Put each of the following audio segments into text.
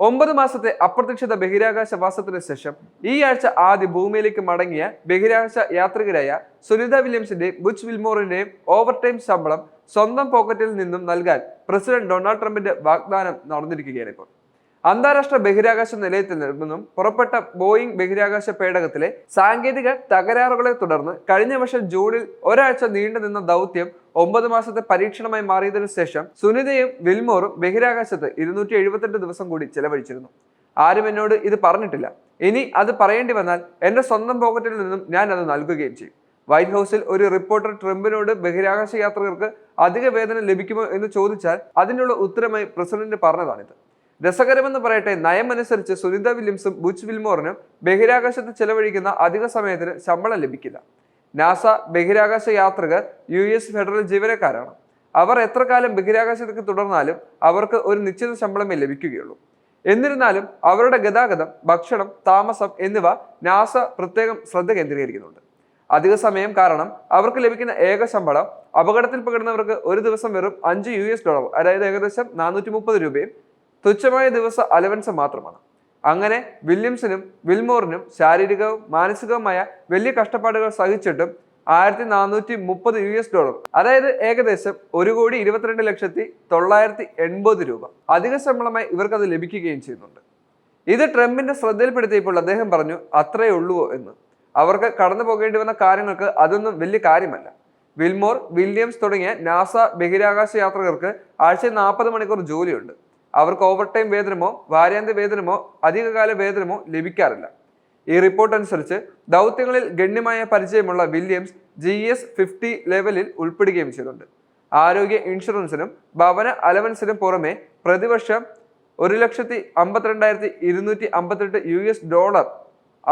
ഒമ്പത് മാസത്തെ അപ്രതീക്ഷിത ബഹിരാകാശ വാസത്തിന് ശേഷം ഈ ആഴ്ച ആദ്യ ഭൂമിയിലേക്ക് മടങ്ങിയ ബഹിരാകാശ യാത്രികരായ സുനിത വില്യംസിന്റെ ബുച്ച് വിൽമോറിന്റെയും ഓവർ ടൈം ശമ്പളം സ്വന്തം പോക്കറ്റിൽ നിന്നും നൽകാൻ പ്രസിഡന്റ് ഡൊണാൾഡ് ട്രംപിന്റെ വാഗ്ദാനം നടന്നിരിക്കുകയാണ് ഇപ്പോൾ അന്താരാഷ്ട്ര ബഹിരാകാശ നിലയത്തിൽ നിന്നും പുറപ്പെട്ട ബോയിംഗ് ബഹിരാകാശ പേടകത്തിലെ സാങ്കേതിക തകരാറുകളെ തുടർന്ന് കഴിഞ്ഞ വർഷം ജൂണിൽ ഒരാഴ്ച നീണ്ടുനിന്ന ദൗത്യം ഒമ്പത് മാസത്തെ പരീക്ഷണമായി മാറിയതിനു ശേഷം സുനിതയും വിൽമോറും ബഹിരാകാശത്ത് ഇരുന്നൂറ്റി എഴുപത്തെട്ട് ദിവസം കൂടി ചെലവഴിച്ചിരുന്നു. ആരും എന്നോട് ഇത് പറഞ്ഞിട്ടില്ല. ഇനി അത് പറയേണ്ടി വന്നാൽ എന്റെ സ്വന്തം പോക്കറ്റിൽ നിന്നും ഞാൻ അത് നൽകുകയും ചെയ്യും. വൈറ്റ് ഹൗസിൽ ഒരു റിപ്പോർട്ടർ ട്രംപിനോട് ബഹിരാകാശ യാത്രികർക്ക് അധിക വേതനം ലഭിക്കുമോ എന്ന് ചോദിച്ചാൽ അതിനുള്ള ഉത്തരമായി പ്രസിഡന്റ് പറഞ്ഞതാണിത്. രസകരമെന്ന് പറയട്ടെ നയമനുസരിച്ച് സുനിത വില്യംസും ബുച്ച് വിൽമോറിനും ബഹിരാകാശത്ത് ചെലവഴിക്കുന്ന അധിക സമയത്തിന് ശമ്പളം ലഭിക്കില്ല. നാസ ബഹിരാകാശ യാത്രികർ യു എസ് ഫെഡറൽ ജീവനക്കാരാണ്. അവർ എത്ര കാലം ബഹിരാകാശത്തേക്ക് തുടർന്നാലും അവർക്ക് ഒരു നിശ്ചിത ശമ്പളമേ ലഭിക്കുകയുള്ളൂ. എന്നിരുന്നാലും അവരുടെ ഗതാഗതം ഭക്ഷണം താമസം എന്നിവ നാസ പ്രത്യേകം ശ്രദ്ധ കേന്ദ്രീകരിക്കുന്നുണ്ട്. അധിക സമയം കാരണം അവർക്ക് ലഭിക്കുന്ന ഏക ശമ്പളം അപകടത്തിൽ പകരുന്നവർക്ക് ഒരു ദിവസം വെറും അഞ്ച് യു എസ് ഡോളർ അതായത് ഏകദേശം നാനൂറ്റി മുപ്പത് രൂപയും തുച്ഛമായ ദിവസ അലവൻസ് മാത്രമാണ്. അങ്ങനെ വില്യംസിനും വിൽമോറിനും ശാരീരികവും മാനസികവുമായ വലിയ കഷ്ടപ്പാടുകൾ സഹിച്ചിട്ടും ആയിരത്തി നാനൂറ്റി മുപ്പത് യു എസ് ഡോളർ അതായത് ഏകദേശം ഒരു കോടി ഇരുപത്തിരണ്ട് ലക്ഷത്തി തൊള്ളായിരത്തി എൺപത് രൂപ അധിക ശമ്പളമായി ഇവർക്കത് ലഭിക്കുകയും ചെയ്യുന്നുണ്ട്. ഇത് ട്രംപിന്റെ ശ്രദ്ധയിൽപ്പെടുത്തിയപ്പോൾ അദ്ദേഹം പറഞ്ഞു അത്രയേ ഉള്ളൂ എന്ന്. അവർക്ക് കടന്നു പോകേണ്ടി വന്ന കാര്യങ്ങൾക്ക് അതൊന്നും വലിയ കാര്യമല്ല. വിൽമോർ വില്യംസ് തുടങ്ങിയ നാസ ബഹിരാകാശ യാത്രികർക്ക് ആഴ്ച നാൽപ്പത് മണിക്കൂർ ജോലിയുണ്ട്. അവർക്ക് ഓവർ ടൈം വേതനമോ വാരാന്ത്യ വേതനമോ അധികകാല വേതനമോ ലഭിക്കാറില്ല. ഈ റിപ്പോർട്ട് അനുസരിച്ച് ദൗത്യങ്ങളിൽ ഗണ്യമായ പരിചയമുള്ള വില്യംസ് ജി എസ് ഫിഫ്റ്റി ലെവലിൽ ഉൾപ്പെടുകയും ചെയ്തിട്ടുണ്ട്. ആരോഗ്യ ഇൻഷുറൻസിനും ഭവന അലവൻസിനും പുറമെ പ്രതിവർഷം ഒരു ലക്ഷത്തി അമ്പത്തിരണ്ടായിരത്തി ഇരുന്നൂറ്റി അമ്പത്തിരണ്ട് യു എസ് ഡോളർ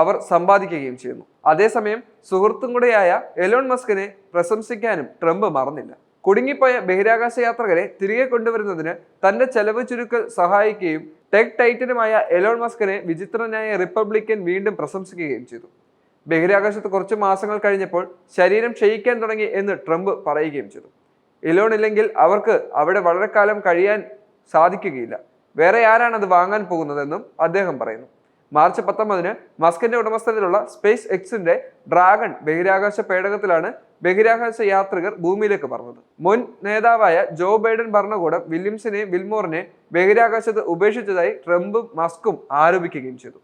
അവർ സമ്പാദിക്കുകയും ചെയ്യുന്നു. അതേസമയം സുഹൃത്തും കൂടെയായ എലോൺ മസ്കിനെ പ്രശംസിക്കാനും ട്രംപ് മറന്നില്ല. കുടുങ്ങിപ്പോയ ബഹിരാകാശ യാത്രികരെ തിരികെ കൊണ്ടുവരുന്നതിന് തന്റെ ചെലവ് ചുരുക്കൽ സഹായിക്കുകയും ടെക് ടൈറ്റനുമായ എലോൺ മസ്കിനെ വിചിത്രനായ റിപ്പബ്ലിക്കൻ വീണ്ടും പ്രശംസിക്കുകയും ചെയ്തു. ബഹിരാകാശത്ത് കുറച്ച് മാസങ്ങൾ കഴിഞ്ഞപ്പോൾ ശരീരം ക്ഷയിക്കാൻ തുടങ്ങി എന്ന് ട്രംപ് പറയുകയും ചെയ്തു. എലോൺ ഇല്ലെങ്കിൽ അവർക്ക് അവിടെ വളരെ കാലം കഴിയാൻ സാധിക്കുകയില്ല. വേറെ ആരാണ് അത് വാങ്ങാൻ പോകുന്നതെന്നും അദ്ദേഹം പറയുന്നു. മാർച്ച് പത്തൊമ്പതിന് മസ്കിന്റെ ഉടമസ്ഥതയിലുള്ള സ്പേസ് എക്സിന്റെ ഡ്രാഗൺ ബഹിരാകാശ പേടകത്തിലാണ് ബഹിരാകാശ യാത്രികർ ഭൂമിയിലേക്ക് പറഞ്ഞത് മുൻ നേതാവായ ജോ ബൈഡൻ ഭരണകൂടം വില്യംസിനെയും വിൽമോറിനെ ബഹിരാകാശത്ത് ഉപേക്ഷിച്ചതായി ട്രംപും മസ്കും ആരോപിക്കുകയും ചെയ്തു.